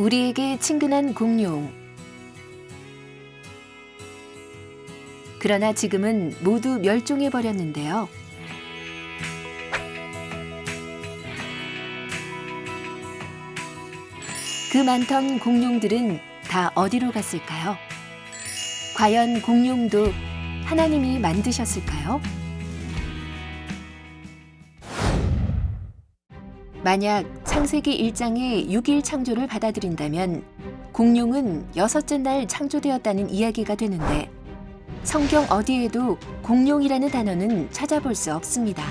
우리에게 친근한 공룡. 그러나 지금은 모두 멸종해 버렸는데요. 그 많던 공룡들은 다 어디로 갔을까요? 과연 공룡도 하나님이 만드셨을까요? 만약 창세기 1장의 6일 창조를 받아들인다면 공룡은 여섯째 날 창조되었다는 이야기가 되는데 성경 어디에도 공룡이라는 단어는 찾아볼 수 없습니다.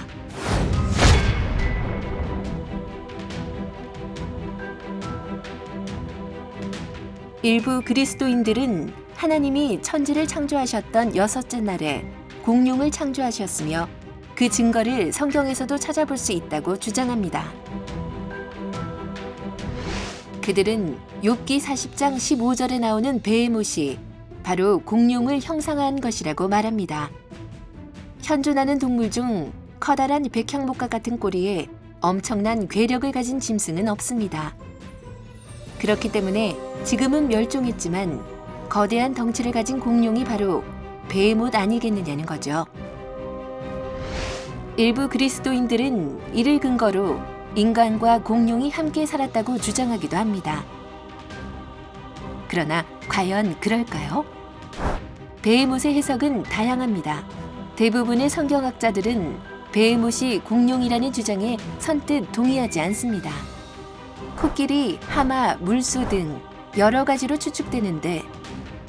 일부 그리스도인들은 하나님이 천지를 창조하셨던 여섯째 날에 공룡을 창조하셨으며 그 증거를 성경에서도 찾아볼 수 있다고 주장합니다. 그들은 욥기 40장 15절에 나오는 베헤못이 바로 공룡을 형상화한 것이라고 말합니다. 현존하는 동물 중 커다란 백향목과 같은 꼬리에 엄청난 괴력을 가진 짐승은 없습니다. 그렇기 때문에 지금은 멸종했지만 거대한 덩치를 가진 공룡이 바로 베헤못 아니겠느냐는 거죠. 일부 그리스도인들은 이를 근거로 인간과 공룡이 함께 살았다고 주장하기도 합니다. 그러나 과연 그럴까요? 베헤못의 해석은 다양합니다. 대부분의 성경학자들은 베헤못이 공룡이라는 주장에 선뜻 동의하지 않습니다. 코끼리, 하마, 물소 등 여러 가지로 추측되는데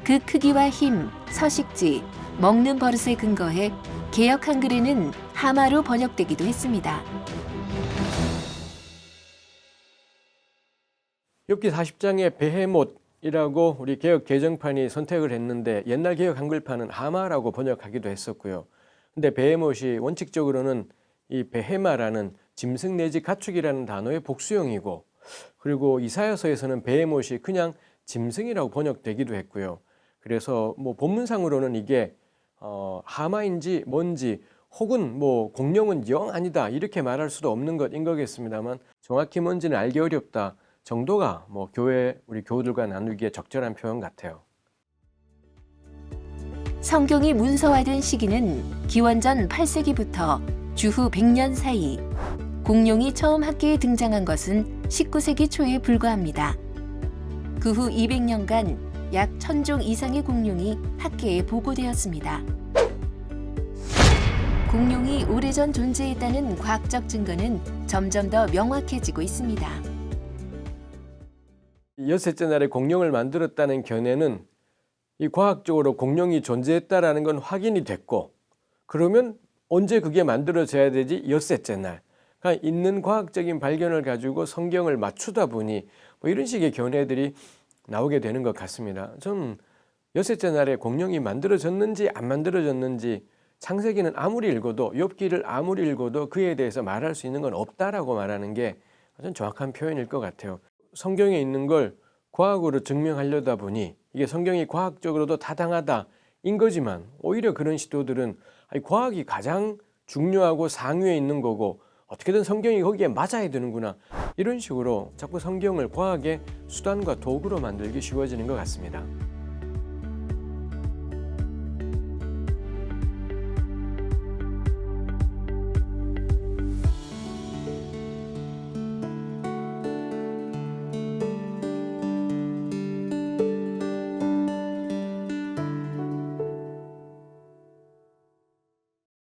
그 크기와 힘, 서식지, 먹는 버릇에 근거해 개역 한글에는 하마로 번역되기도 했습니다. 욥기 40장의 베헤못이라고 우리 개혁 개정판이 선택을 했는데 옛날 개혁 한글판은 하마라고 번역하기도 했었고요. 근데 베헤못이 원칙적으로는 이 베헤마라는 짐승 내지 가축이라는 단어의 복수형이고 그리고 이사야서에서는 베헤못이 그냥 짐승이라고 번역되기도 했고요. 그래서 뭐 본문상으로는 이게 어, 하마인지 뭔지 혹은 뭐 공룡은 영 아니다 이렇게 말할 수도 없는 것인 거겠습니다만 정확히 뭔지는 알기 어렵다 정도가 뭐 교회 우리 교우들과 나누기에 적절한 표현 같아요. 성경이 문서화된 시기는 기원전 8세기부터 주후 100년 사이. 공룡이 처음 학계에 등장한 것은 19세기 초에 불과합니다. 그 후 200년간 약 1000종 이상의 공룡이 학계에 보고되었습니다. 공룡이 오래전 존재했다는 과학적 증거는 점점 더 명확해지고 있습니다. 여섯째 날에 공룡을 만들었다는 견해는 이 과학적으로 공룡이 존재했다라는 건 확인이 됐고 그러면 언제 그게 만들어져야 되지? 엿새째 날. 그러니까 있는 과학적인 발견을 가지고 성경을 맞추다 보니 뭐 이런 식의 견해들이 나오게 되는 것 같습니다. 좀 여섯째 날에 공룡이 만들어졌는지 안 만들어졌는지 창세기는 아무리 읽어도 욥기를 아무리 읽어도 그에 대해서 말할 수 있는 건 없다라고 말하는 게 가장 정확한 표현일 것 같아요. 성경에 있는 걸 과학으로 증명하려다 보니 이게 성경이 과학적으로도 타당하다인 거지만 오히려 그런 시도들은 아니, 과학이 가장 중요하고 상위에 있는 거고 어떻게든 성경이 거기에 맞아야 되는구나 이런 식으로 자꾸 성경을 과학의 수단과 도구로 만들기 쉬워지는 것 같습니다.